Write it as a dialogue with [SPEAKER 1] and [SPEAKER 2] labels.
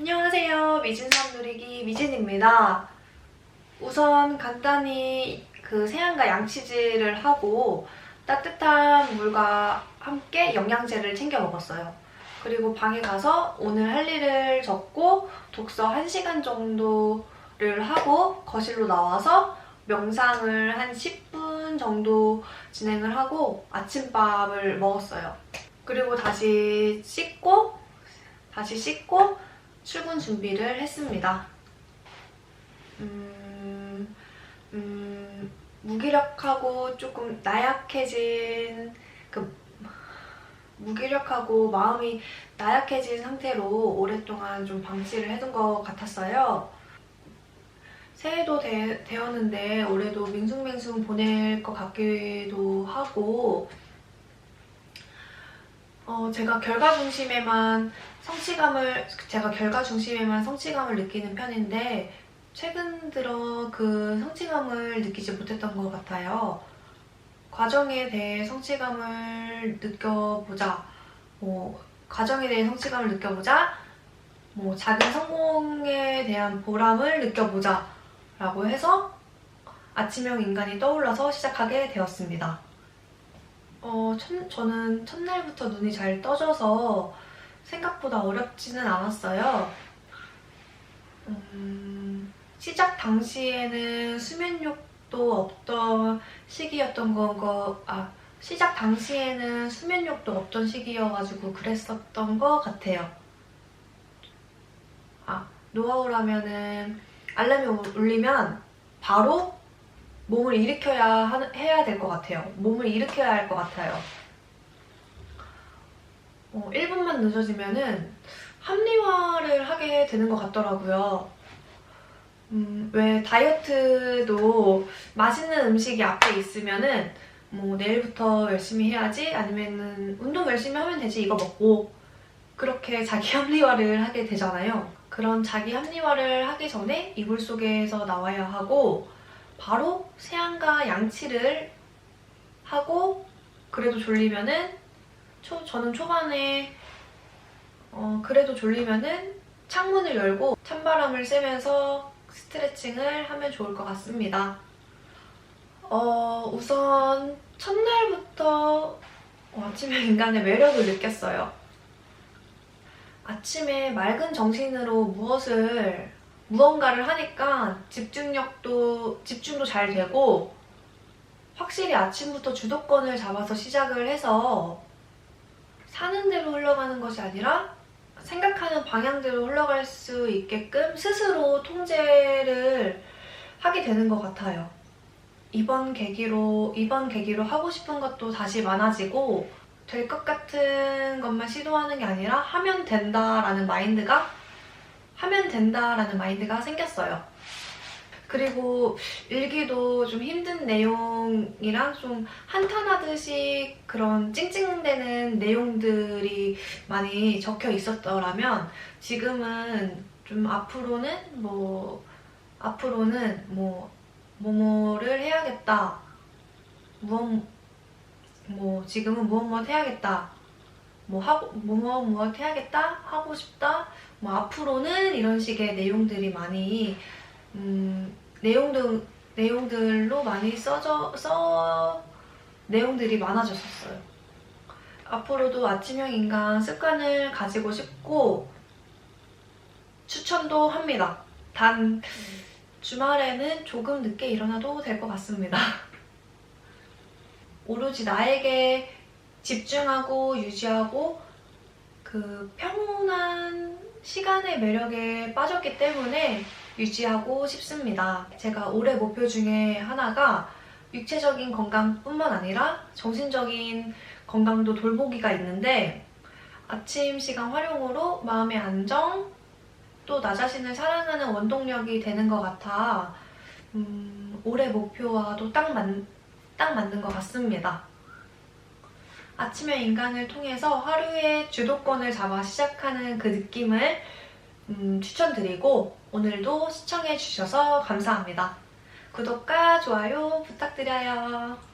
[SPEAKER 1] 안녕하세요. 미진삼 누리기 미진입니다. 우선 간단히 그 세안과 양치질을 하고 따뜻한 물과 함께 영양제를 챙겨 먹었어요. 그리고 방에 가서 오늘 할 일을 적고 독서 1시간 정도를 하고 거실로 나와서 명상을 한 10분 정도 진행을 하고 아침밥을 먹었어요. 그리고 다시 씻고 다시 씻고 출근 준비를 했습니다. 음, 음, 무기력하고 조금 나약해진 그 무기력하고 마음이 나약해진 상태로 오랫동안 좀 방치를 해둔 것 같았어요. 새해도 되, 되었는데 올해도 밍숭맹숭 보낼 것 같기도 하고 어, 제가 결과 중심에만 성취감을 제가 결과 중심에만 성취감을 느끼는 편인데 최근 들어 그 성취감을 느끼지 못했던 것 같아요. 과정에 대해 성취감을 느껴보자. 뭐 과정에 대해 성취감을 느껴보자. 뭐 작은 성공에 대한 보람을 느껴보자. 라고 해서 아침형 인간이 떠올라서 시작하게 되었습니다. 어, 첫- 저는 첫날부터 눈이 잘 떠져서 생각보다 어렵지는 않았어요. 음, 시작 당시에는 수면욕도 없던 시기였던 거고, 아, 시작 당시에는 수면욕도 없던 시기여가지고 그랬었던 것 같아요. 아, 노하우라면은 알람이 우- 울리면 바로 몸을 일으켜야 하- 해야 될 것 같아요. 몸을 일으켜야 할 것 같아요. 어, 1분만 늦어지면은 합리화를 하게 되는 것 같더라고요. 음, 왜 다이어트도 맛있는 음식이 앞에 있으면은 뭐 내일부터 열심히 해야지 아니면은 운동 열심히 하면 되지 이거 먹고 그렇게 자기 합리화를 하게 되잖아요. 그런 자기 합리화를 하기 전에 이불 속에서 나와야 하고 바로 세안과 양치를 하고 그래도 졸리면은 초, 저는 초반에 어, 그래도 졸리면은 창문을 열고 찬바람을 쐬면서 스트레칭을 하면 좋을 것 같습니다. 어, 우선 첫날부터 어, 아침에 인간의 매력을 느꼈어요. 아침에 맑은 정신으로 무엇을 무언가를 하니까 집중력도 집중도 잘 되고 확실히 아침부터 주도권을 잡아서 시작을 해서 사는 대로 흘러가는 것이 아니라 생각하는 방향대로 흘러갈 수 있게끔 스스로 통제를 하게 되는 것 같아요. 이번 계기로 이번 계기로 하고 싶은 것도 다시 많아지고 될 것 같은 것만 시도하는 게 아니라 하면 된다라는 마인드가 하면 된다라는 마인드가 생겼어요. 그리고 일기도 좀 힘든 내용이랑 좀 한탄하듯이 그런 찡찡대는 내용들이 많이 적혀 있었더라면 지금은 좀 앞으로는 뭐 앞으로는 뭐 뭐뭐를 해야겠다. 무엇 뭐 지금은 무엇 무엇 해야겠다. 뭐 하고 무엇 무엇 해야겠다 하고 싶다. 뭐 앞으로는 이런 식의 내용들이 많이 음, 내용들 내용들로 많이 써져 써 내용들이 많아졌었어요. 앞으로도 아침형 인간 습관을 가지고 싶고 추천도 합니다. 단 주말에는 조금 늦게 일어나도 될 것 같습니다. 오로지 나에게 집중하고 유지하고 그 평온한 시간의 매력에 빠졌기 때문에 유지하고 싶습니다. 제가 올해 목표 중에 하나가 육체적인 건강뿐만 아니라 정신적인 건강도 돌보기가 있는데 아침 시간 활용으로 마음의 안정 또 나 자신을 사랑하는 원동력이 되는 것 같아 음, 올해 목표와도 딱, 맞, 딱 맞는 것 같습니다. 아침의 인간을 통해서 하루의 주도권을 잡아 시작하는 그 느낌을 음, 추천드리고 오늘도 시청해주셔서 감사합니다. 구독과 좋아요 부탁드려요.